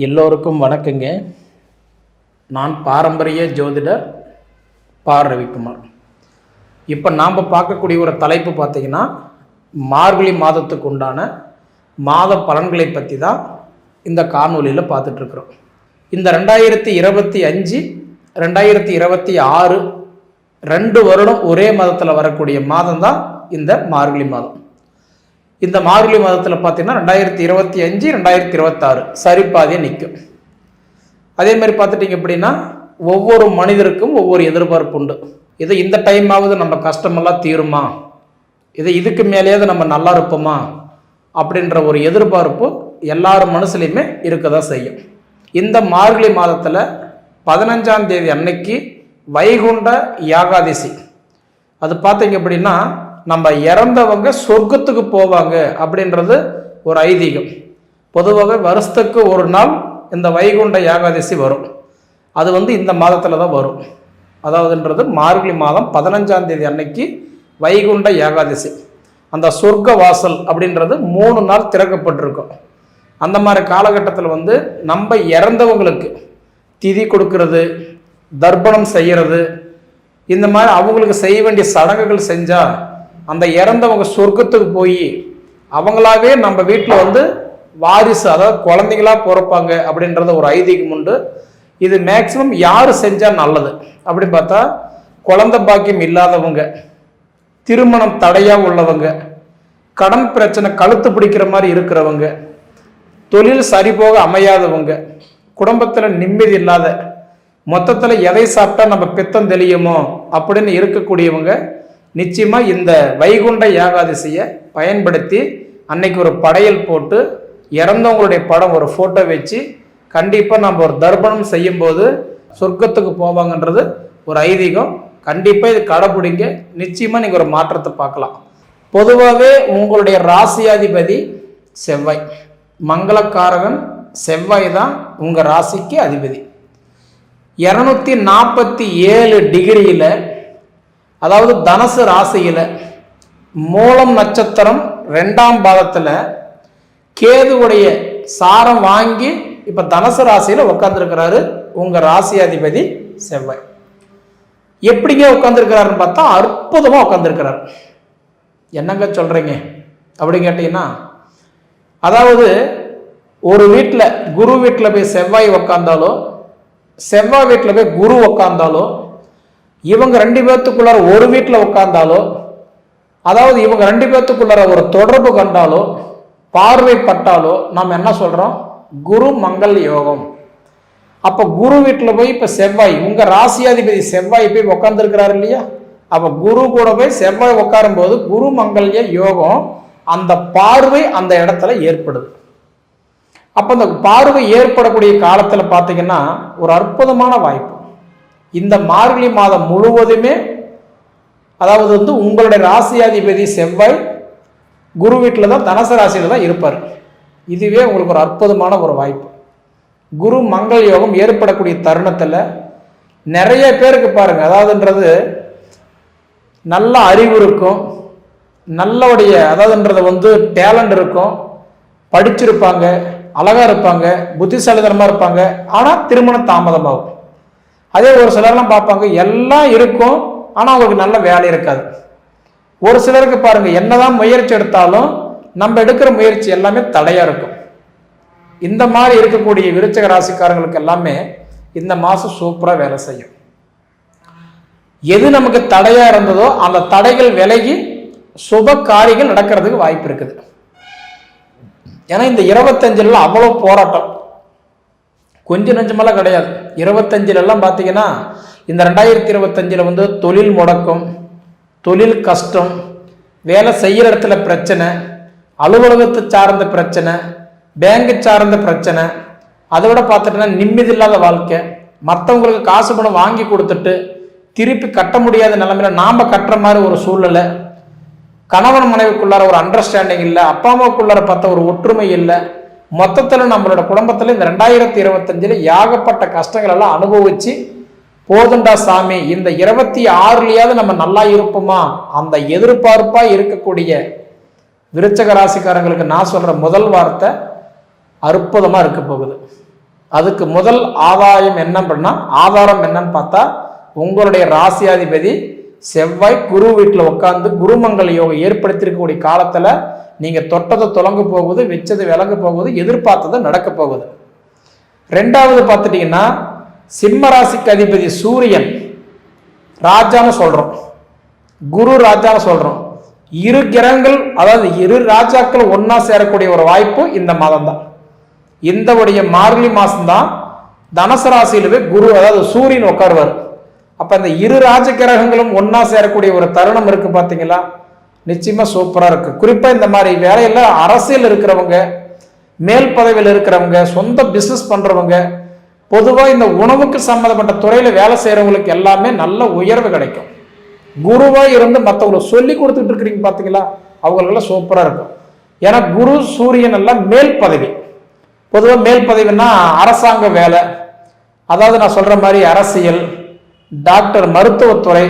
எல்லோருக்கும் வணக்கங்க. நான் பாரம்பரிய ஜோதிடர் பார் ரவிக்குமார். இப்போ நாம் பார்க்கக்கூடிய ஒரு தலைப்பு பார்த்தீங்கன்னா மார்கழி மாதத்துக்கு உண்டான மாத பலன்களை பற்றி தான் இந்த காணொலியில் பார்த்துட்ருக்குறோம். இந்த ரெண்டாயிரத்தி இருபத்தி அஞ்சு ரெண்டாயிரத்தி இருபத்தி ஆறு ரெண்டு வருடம் ஒரே மாதத்தில் வரக்கூடிய மாதம் தான் இந்த மார்கழி மாதம். இந்த மார்கழி மாதத்தில் பார்த்தீங்கன்னா ரெண்டாயிரத்தி இருபத்தி அஞ்சு ரெண்டாயிரத்தி இருபத்தாறு சரிப்பாதியை நிற்கும் அதே மாதிரி பார்த்துட்டிங்க அப்படின்னா ஒவ்வொரு மனிதருக்கும் ஒவ்வொரு எதிர்பார்ப்பு உண்டு. இதை இந்த டைமாவது நம்ம கஷ்டமெல்லாம் தீருமா? இதை இதுக்கு மேலேயாவது நம்ம நல்லா இருப்போமா? அப்படின்ற ஒரு எதிர்பார்ப்பு எல்லார் மனசுலையுமே இருக்க தான் செய்யும். இந்த மார்கழி மாதத்தில் பதினஞ்சாம் தேதி அன்னைக்கு வைகுண்ட யாகாதசி அது பார்த்தீங்க அப்படின்னா நம்ம இறந்தவங்க சொர்க்கத்துக்கு போவாங்க அப்படின்றது ஒரு ஐதீகம். பொதுவாக வருஷத்துக்கு ஒரு நாள் இந்த வைகுண்ட ஏகாதசி வரும். அது வந்து இந்த மாதத்தில் தான் வரும். அதாவதுன்றது மார்கழி மாதம் பதினஞ்சாம் தேதி அன்னைக்கு வைகுண்ட ஏகாதசி. அந்த சொர்க்க வாசல் அப்படின்றது மூணு நாள் திறக்கப்பட்டிருக்கும். அந்த மாதிரி காலகட்டத்தில் வந்து நம்ம இறந்தவங்களுக்கு திதி கொடுக்கறது தர்ப்பணம் செய்கிறது இந்த மாதிரி அவங்களுக்கு செய்ய வேண்டிய சடங்குகள் செஞ்சால் அந்த இறந்தவங்க சொர்க்கத்துக்கு போய் அவங்களாவே நம்ம வீட்டில் வந்து வாரிசு அதாவது குழந்தைங்களா பிறப்பாங்க அப்படின்றத ஒரு ஐதீகம் உண்டு. இது மேக்சிமம் யார் செஞ்சால் நல்லது? அப்படின்னு பார்த்தா குழந்தை பாக்கியம் இல்லாதவங்க திருமணம் தடையாக உள்ளவங்க கடன் பிரச்சனை கழுத்து பிடிக்கிற மாதிரி இருக்கிறவங்க தொழில் சரிபோக அமையாதவங்க குடும்பத்தில் நிம்மதி இல்லாத மொத்தத்தில் எதை சாப்பிட்டா நம்ம பித்தம் தெளியுமோ அப்படின்னு இருக்கக்கூடியவங்க நிச்சயமாக இந்த வைகுண்ட ஏகாதசியை பயன்படுத்தி அன்னைக்கு ஒரு படையல் போட்டு இறந்தவங்களுடைய படம் ஒரு ஃபோட்டோ வச்சு கண்டிப்பாக நம்ம ஒரு தர்ப்பணம் செய்யும்போது சொர்க்கத்துக்கு போவாங்கன்றது ஒரு ஐதீகம். கண்டிப்பாக இது கடைப்பிடிங்க நிச்சயமாக நீங்கள் ஒரு மாற்றத்தை பார்க்கலாம். பொதுவாகவே உங்களுடைய ராசியாதிபதி செவ்வாய். மங்களக்காரகன் செவ்வாய் தான் உங்கள் ராசிக்கு அதிபதி. இரநூத்தி நாற்பத்தி ஏழு டிகிரியில் அதாவது தனுசு ராசியில் மூலம் நட்சத்திரம் ரெண்டாம் பாதத்தில் கேதுவுடைய சாரம் வாங்கி இப்போ தனுசு ராசியில் உட்காந்துருக்கிறாரு உங்கள் ராசியாதிபதி செவ்வாய். எப்படிங்க உட்காந்துருக்கிறாருன்னு பார்த்தா அற்புதமாக உட்காந்துருக்கிறார் என்னங்க சொல்கிறீங்க அப்படின்னு கேட்டிங்கன்னா அதாவது ஒரு வீட்டில் குரு வீட்டில் போய் செவ்வாய் உக்காந்தாலோ செவ்வாய் வீட்டில் போய் குரு உக்காந்தாலோ இவங்க ரெண்டு பேர்த்துக்குள்ளார ஒரு வீட்டில் உட்காந்தாலோ அதாவது இவங்க ரெண்டு பேர்த்துக்குள்ளார ஒரு தொடர்பு கண்டாலோ பார்வைப்பட்டாலோ நாம் என்ன சொல்கிறோம் குரு மங்கள் யோகம். அப்போ குரு வீட்டில் போய் இப்போ செவ்வாய் உங்கள் ராசியாதிபதி செவ்வாய் போய் உட்காந்துருக்கிறாரு இல்லையா? அப்போ குரு கூட போய் செவ்வாய் உட்காரும் போது குரு மங்கள்ய யோகம் அந்த பார்வை அந்த இடத்துல ஏற்படுது. அப்போ அந்த பார்வை ஏற்படக்கூடிய காலத்தில் பார்த்தீங்கன்னா ஒரு அற்புதமான வாய்ப்பு. இந்த மார்கழி மாதம் முழுவதுமே அதாவது வந்து உங்களுடைய ராசியாதிபதி செவ்வாய் குரு வீட்டில் தான் தனசு ராசியில் தான் இருப்பார். இதுவே உங்களுக்கு ஒரு அற்புதமான ஒரு வாய்ப்பு. குரு மங்கள் யோகம் ஏற்படக்கூடிய தருணத்தில் நிறைய பேருக்கு பாருங்கள் அதாவதுன்றது நல்ல அறிவு இருக்கும் நல்லவுடைய அதாவதுன்றது வந்து டேலண்ட் இருக்கும் படிச்சிருப்பாங்க அழகாக இருப்பாங்க புத்திசாலிதனமாக இருப்பாங்க ஆனால் திருமணம் தாமதமாகும். அதே ஒரு சிலர்லாம் பார்ப்பாங்க எல்லாம் இருக்கும் ஆனால் அவங்களுக்கு நல்ல வேலை இருக்காது. ஒரு சிலருக்கு பாருங்க என்னதான் முயற்சி எடுத்தாலும் நம்ம எடுக்கிற முயற்சி எல்லாமே தடையாக இருக்கும். இந்த மாதிரி இருக்கக்கூடிய விருச்சக ராசிக்காரங்களுக்கு எல்லாமே இந்த மாதம் சூப்பராக வேலை செய்யும். எது நமக்கு தடையாக இருந்ததோ அந்த தடைகள் விலகி சுப காரியங்கள் நடக்கிறதுக்கு வாய்ப்பு இருக்குது. ஏன்னா இந்த இருபத்தஞ்சில் அவ்வளோ போராட்டம். கொஞ்சம் நஞ்சமெல்லாம் கிடையாது. இருபத்தஞ்சிலெல்லாம் பார்த்தீங்கன்னா இந்த ரெண்டாயிரத்தி இருபத்தஞ்சில் வந்து தொழில் முடக்கம் தொழில் கஷ்டம் வேலை செய்கிற இடத்துல பிரச்சனை அலுவலகத்தை சார்ந்த பிரச்சனை பேங்கு சார்ந்த பிரச்சனை அதை விட பார்த்துட்டுனா நிம்மதி இல்லாத வாழ்க்கை மற்றவங்களுக்கு காசு பணம் வாங்கி கொடுத்துட்டு திருப்பி கட்ட முடியாத நிலமையில நாம் கட்டுற மாதிரி ஒரு சூழ்நிலை. கணவன் மனைவிக்குள்ளார ஒரு அண்டர்ஸ்டாண்டிங் இல்லை அப்பா அம்மாவுக்குள்ளார பார்த்த ஒரு ஒற்றுமை இல்லை. மொத்தத்தில் நம்மளோட குடும்பத்தில் இந்த ரெண்டாயிரத்தி இருபத்தஞ்சில் ஏகப்பட்ட கஷ்டங்கள் எல்லாம் அனுபவிச்சு போதுண்டா சாமி இந்த இருபத்தி ஆறுலையாவது நம்ம நல்லா இருப்போமா? அந்த எதிர்பார்ப்பாக இருக்கக்கூடிய விருச்சக ராசிக்காரங்களுக்கு நான் சொல்கிற முதல் வார்த்தை அற்புதமாக இருக்க போகுது. அதுக்கு முதல் ஆதாயம் என்ன பண்ணால் ஆதாரம் என்னன்னு பார்த்தா உங்களுடைய ராசியாதிபதி செவ்வாய் குரு வீட்டில் உட்காந்து குருமங்கல யோகம் ஏற்படுத்தியிருக்கக்கூடிய காலத்தில் நீங்கள் தொட்டதை தொலங்க போகுது வச்சது விலங்க போகுது எதிர்பார்த்தது நடக்க போகுது. ரெண்டாவது பார்த்துட்டிங்கன்னா சிம்ம ராசிக்கு அதிபதி சூரியன் ராஜான்னு சொல்கிறோம் குரு ராஜான்னு சொல்கிறோம் இரு கிரகங்கள் அதாவது இரு ராஜாக்கள் ஒன்றா சேரக்கூடிய ஒரு வாய்ப்பு இந்த மாதம் தான் இந்த உடைய மார்கழி மாதம்தான் தனுசு ராசியிலவே குரு அதாவது சூரியன் உட்காருவார். அப்போ இந்த இரு ராஜ கிரகங்களும் ஒன்றா சேரக்கூடிய ஒரு தருணம் இருக்குது பார்த்தீங்களா? நிச்சயமாக சூப்பராக இருக்குது குறிப்பாக இந்த மாதிரி வேலையில் அரசியல் இருக்கிறவங்க மேல் பதவியில் இருக்கிறவங்க சொந்த பிஸ்னஸ் பண்ணுறவங்க பொதுவாக இந்த உணவுக்கு சம்மந்தப்பட்ட துறையில் வேலை செய்கிறவங்களுக்கு எல்லாமே நல்ல உயர்வு கிடைக்கும். குருவாக இருந்து மற்றவங்களுக்கு சொல்லி கொடுத்துட்டு இருக்கிறீங்க பார்த்தீங்களா அவங்களுக்கெல்லாம் சூப்பராக இருக்கும். ஏன்னா குரு சூரியன் எல்லாம் மேல் பதவி. பொதுவாக மேல் பதவின்னா அரசாங்க வேலை. அதாவது நான் சொல்கிற மாதிரி அரசியல் டாக்டர் மருத்துவத்துறை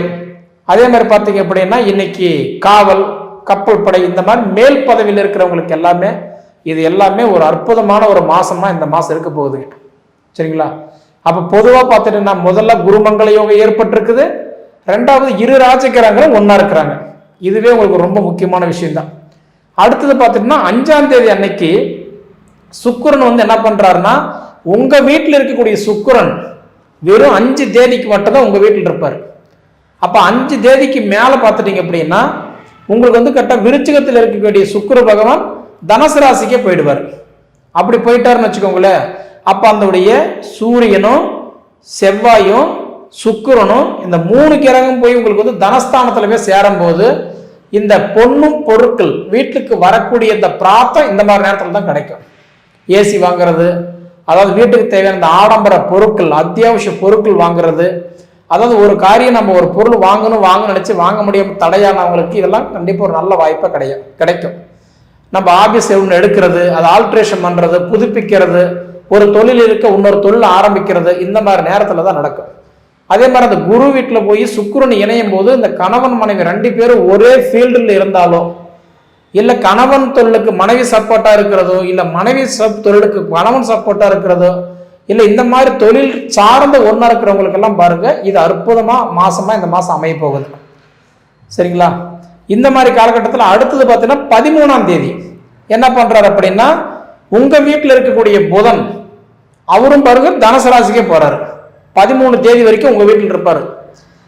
அதே மாதிரி பார்த்தீங்க அப்படின்னா இன்னைக்கு காவல் கப்பல் படை இந்த மாதிரி மேல் பதவியில் இருக்கிறவங்களுக்கு எல்லாமே இது எல்லாமே ஒரு அற்புதமான ஒரு மாசமா இந்த மாசம் இருக்க போகுதுங்க சரிங்களா? அப்போ பொதுவாக பார்த்துட்டீங்கன்னா முதல்ல குருமங்கள யோகம் ஏற்பட்டிருக்குது. ரெண்டாவது இரு ராஜகிரகங்களும் ஒன்றா இருக்கிறாங்க. இதுவே உங்களுக்கு ரொம்ப முக்கியமான விஷயம்தான். அடுத்தது பார்த்துட்டோம்னா அஞ்சாம் தேதி அன்னைக்கு சுக்குரன் வந்து என்ன பண்றாருன்னா உங்க வீட்டில் இருக்கக்கூடிய சுக்குரன் வெறும் அஞ்சு தேதிக்கு மட்டும்தான் உங்க வீட்டில் இருப்பார். அப்போ அஞ்சு தேதிக்கு மேலே பார்த்துட்டீங்க அப்படின்னா உங்களுக்கு வந்து கரெக்டாக விருச்சிகத்தில் இருக்கக்கூடிய சுக்கர பகவான் தனுசு ராசிக்கே போயிடுவார். அப்படி போயிட்டாருன்னு வச்சுக்கோங்களேன். அப்போ அதனுடைய சூரியனும் செவ்வாயும் சுக்கிரனும் இந்த மூணு கிரகம் போய் உங்களுக்கு வந்து தனஸ்தானத்தில் போய் சேரும்போது இந்த பொண்ணும் பொருட்கள் வீட்டுக்கு வரக்கூடிய இந்த பிராத்தம் இந்த மாதிரி நேரத்தில் தான் கிடைக்கும். ஏசி வாங்குறது அதாவது வீட்டுக்கு தேவையான இந்த ஆடம்பர பொருட்கள் அத்தியாவசிய பொருட்கள் வாங்குறது அதாவது ஒரு காரியம் நம்ம ஒரு பொருள் வாங்கணும் வாங்க நினச்சி வாங்க முடியாம தடையானவங்களுக்கு இதெல்லாம் கண்டிப்பாக ஒரு நல்ல வாய்ப்பாக கிடைக்கும் கிடைக்கும். நம்ம ஆபீஸ் ஒன்று எடுக்கிறது அதை ஆல்ட்ரேஷன் பண்ணுறது புதுப்பிக்கிறது ஒரு தொழில் இருக்க இன்னொரு தொழில் ஆரம்பிக்கிறது இந்த மாதிரி நேரத்தில் தான் நடக்கும். அதே மாதிரி அந்த குரு வீட்டில் போய் சுக்குரன் இணையும் போது இந்த கணவன் மனைவி ரெண்டு பேரும் ஒரே ஃபீல்டில் இருந்தாலோ இல்லை கணவன் தொழிலுக்கு மனைவி சப்போர்ட்டாக இருக்கிறதோ இல்லை மனைவி சப் தொழிலுக்கு கணவன் சப்போர்ட்டாக இருக்கிறதோ இல்லை இந்த மாதிரி தொழில் சார்ந்த ஒன்றா இருக்கிறவங்களுக்கெல்லாம் பாருங்கள் இது அற்புதமாக மாதமாக இந்த மாதம் அமைய போகுது. சரிங்களா? இந்த மாதிரி காலகட்டத்தில் அடுத்தது பார்த்தீங்கன்னா பதிமூணாம் தேதி. என்ன பண்ணுறாரு அப்படின்னா உங்கள் வீட்டில் இருக்கக்கூடிய புதன் அவரும் பாருங்க தனுசு ராசிக்கே பதிமூணு தேதி வரைக்கும் உங்கள் வீட்டில் இருப்பார்.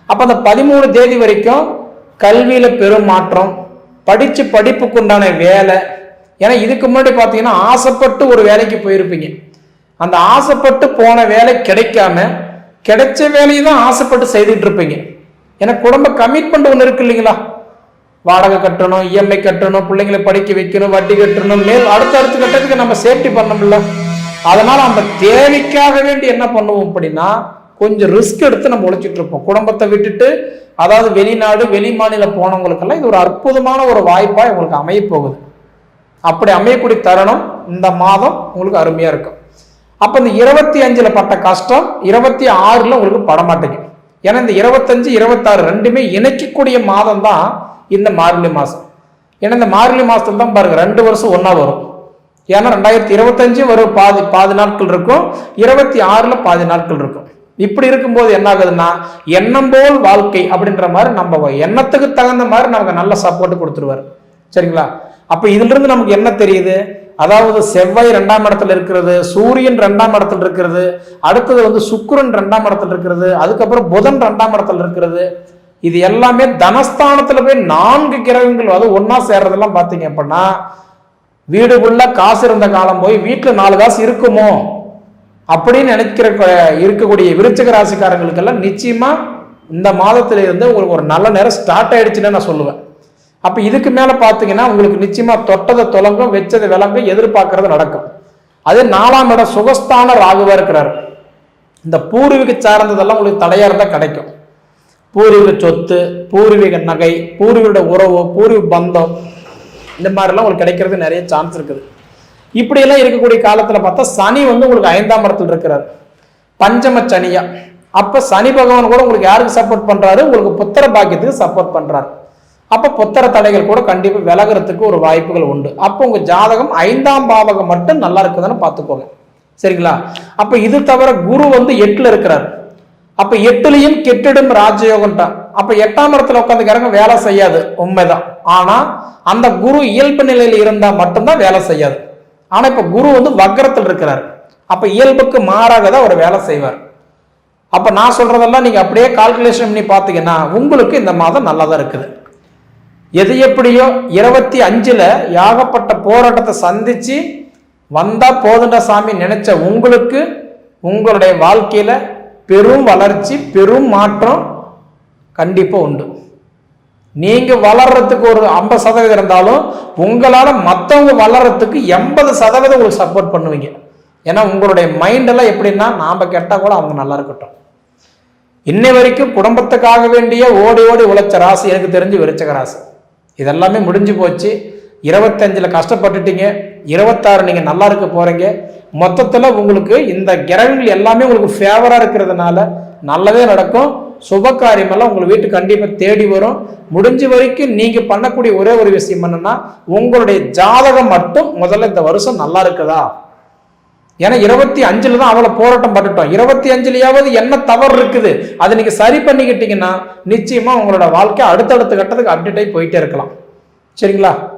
அப்போ அந்த பதிமூணு தேதி வரைக்கும் கல்வியில் பெரும் மாற்றம் படித்து படிப்புக்குண்டான வேலை. ஏன்னா இதுக்கு முன்னாடி பார்த்தீங்கன்னா ஆசைப்பட்டு ஒரு வேலைக்கு போயிருப்பீங்க. அந்த ஆசைப்பட்டு போன வேலை கிடைக்காம கிடைச்ச வேலையை தான் ஆசைப்பட்டு செய்துட்டு இருப்பீங்க ஏன்னா குடும்ப கமிட்மெண்ட் ஒன்று இருக்கு இல்லைங்களா? வாடகை கட்டணும் இஎம்ஐ கட்டணும் பிள்ளைங்களை படிக்க வைக்கணும் வட்டி கட்டணும் மேல் அடுத்த அடுத்த கட்டத்துக்கு நம்ம சேஃப்டி பண்ணணும்ல. அதனால அந்த தேவைக்காக வேண்டி என்ன பண்ணுவோம் அப்படின்னா கொஞ்சம் ரிஸ்க் எடுத்து நம்ம உழைச்சிட்டு இருப்போம். குடும்பத்தை விட்டுட்டு அதாவது வெளிநாடு வெளி மாநிலம் போனவங்களுக்கெல்லாம் இது ஒரு அற்புதமான ஒரு வாய்ப்பாக உங்களுக்கு அமைய போகுது. அப்படி அமையக்கூடிய தருணம் இந்த மாதம் உங்களுக்கு அருமையாக இருக்கும். அப்போ இந்த இருபத்தி அஞ்சில் பட்ட கஷ்டம் இருபத்தி ஆறில் உங்களுக்கு படமாட்டேங்குது. ஏன்னா இந்த இருபத்தஞ்சு இருபத்தாறு ரெண்டுமே இணைக்கக்கூடிய மாதம் தான் இந்த மார்கழி மாதம் ஏன்னா இந்த மார்கழி மாதத்துல தான் பாருங்கள் ரெண்டு வருஷம் ஒன்றா வரும். ஏன்னா ரெண்டாயிரத்தி இருபத்தஞ்சு வரும் பாதி பாதி நாட்கள் இருக்கும். இருபத்தி ஆறில் பாதி நாட்கள் இருக்கும். இப்படி இருக்கும்போது என்ன ஆகுதுன்னா எண்ணம் போல் வாழ்க்கை அப்படின்ற மாதிரி நம்ம எண்ணத்துக்கு தகுந்த மாதிரி நமக்கு நல்ல சப்போர்ட் கொடுத்துருவாரு. சரிங்களா? அப்போ இதுலேருந்து நமக்கு என்ன தெரியுது? அதாவது செவ்வாய் ரெண்டாம் இடத்துல இருக்கிறது சூரியன் ரெண்டாம் இடத்துல இருக்கிறது அடுத்தது வந்து சுக்கரன் ரெண்டாம் இடத்துல இருக்கிறது அதுக்கப்புறம் புதன் ரெண்டாம் இடத்துல இருக்கிறது. இது எல்லாமே தனஸ்தானத்துல போய் நான்கு கிரகங்கள் அது ஒன்னா சேர்றதெல்லாம் பார்த்தீங்க அப்படின்னா வீடுக்குள்ள காசு இருந்த காலம் போய் வீட்டில் நாலு காசு இருக்குமோ? அப்படின்னு நினைக்கிற இருக்கக்கூடிய விருச்சக ராசிக்காரங்களுக்கெல்லாம் நிச்சயமா இந்த மாதத்துல இருந்து உங்களுக்கு ஒரு நல்ல நேரம் ஸ்டார்ட் ஆயிடுச்சுன்னு நான் சொல்லுவேன். அப்ப இதுக்கு மேல பாத்தீங்கன்னா உங்களுக்கு நிச்சயமா தொட்டதை தொலங்கும் வச்சதை விளங்கும் எதிர்பார்க்கறது நடக்கும். அதே நாலாம் இடம் சுகஸ்தான ராகுவா இருக்கிறாரு. இந்த பூர்வீக சார்ந்ததெல்லாம் உங்களுக்கு தடையா இருந்தா கிடைக்கும். பூர்வீக சொத்து பூர்வீக நகை பூர்வீக உறவு பூர்வீக பந்தம் இந்த மாதிரிலாம் உங்களுக்கு கிடைக்கிறது நிறைய சான்ஸ் இருக்குது. இப்படியெல்லாம் இருக்கக்கூடிய காலத்தில் பார்த்தா சனி வந்து உங்களுக்கு ஐந்தாம் இடத்துல இருக்கிறார். பஞ்சம சனியா. அப்போ சனி பகவான் கூட உங்களுக்கு யாருக்கு சப்போர்ட் பண்ணுறாரு உங்களுக்கு புத்திர பாக்கியத்துக்கு சப்போர்ட் பண்ணுறாரு அப்ப புத்திர தடைகள் கூட கண்டிப்பா விலகுறதுக்கு ஒரு வாய்ப்புகள் உண்டு. அப்போ உங்க ஜாதகம் ஐந்தாம் பாவகம் மட்டும் நல்லா இருக்குதுன்னு பார்த்துக்கோங்க. சரிங்களா? அப்ப இது தவிர குரு வந்து எட்டுல இருக்கிறார். அப்ப எட்டுலையும் கெட்டிடும் ராஜயோகம்ட்டான். அப்ப எட்டாம் இடத்துல உட்காந்து வேலை செய்யாது. உண்மைதான். ஆனா அந்த குரு இயல்பு நிலையில் இருந்தா மட்டும்தான் வேலை செய்யாது. ஆனா இப்ப குரு வந்து வக்கரத்தில் இருக்கிறார். அப்ப இயல்புக்கு மாறாக தான் அவர் வேலை செய்வார். அப்ப நான் சொல்றதெல்லாம் நீங்க அப்படியே கால்குலேஷன் பண்ணி பார்த்தீங்கன்னா உங்களுக்கு இந்த மாதம் நல்லா தான் இருக்குது. எது எப்படியோ இருபத்தி அஞ்சில் யாகப்பட்ட போராட்டத்தை சந்தித்து வந்தால் போதுண்ட சாமி நினைச்ச உங்களுக்கு உங்களுடைய வாழ்க்கையில் பெரும் வளர்ச்சி பெரும் மாற்றம் கண்டிப்பாக உண்டு. நீங்கள் வளர்றதுக்கு ஒரு ஐம்பது சதவீதம் இருந்தாலும் உங்களால் மற்றவங்க வளர்றதுக்கு எண்பது சதவீதம் உங்களுக்கு சப்போர்ட் பண்ணுவீங்க. ஏன்னா உங்களுடைய மைண்டெல்லாம் எப்படின்னா நாம் கேட்டால் கூட அவங்க நல்லா இருக்கட்டும். இன்னை வரைக்கும் குடும்பத்துக்காக வேண்டிய ஓடி ஓடி உழைச்ச ராசி எனக்கு தெரிஞ்சு விரிச்சக ராசி. இதெல்லாமே முடிஞ்சு போச்சு. இருபத்தஞ்சில் கஷ்டப்பட்டுட்டீங்க. இருபத்தாறு நீங்கள் நல்லா இருக்க போகிறீங்க மொத்தத்தில் உங்களுக்கு இந்த கிரகங்கள் எல்லாமே உங்களுக்கு ஃபேவராக இருக்கிறதுனால நல்லதே நடக்கும். சுப காரியமெல்லாம் உங்கள் வீட்டுக்கு கண்டிப்பாக தேடி வரும். முடிஞ்ச வரைக்கும் நீங்கள் பண்ணக்கூடிய ஒரே ஒரு விஷயம் என்னென்னா உங்களுடைய ஜாதகம் மட்டும் முதல்ல இந்த வருஷம் நல்லா இருக்குதா? ஏன்னா இருபத்தி அஞ்சுல தான் அவ்வளோ போராட்டம் பட்டுட்டோம் இருபத்தி அஞ்சுலையாவது என்ன தவறு இருக்குது? அதை நீங்க சரி பண்ணிக்கிட்டீங்கன்னா நிச்சயமா உங்களோட வாழ்க்கை அடுத்தடுத்த கட்டத்துக்கு அப்டேட் ஆகி போயிட்டே இருக்கலாம். சரிங்களா?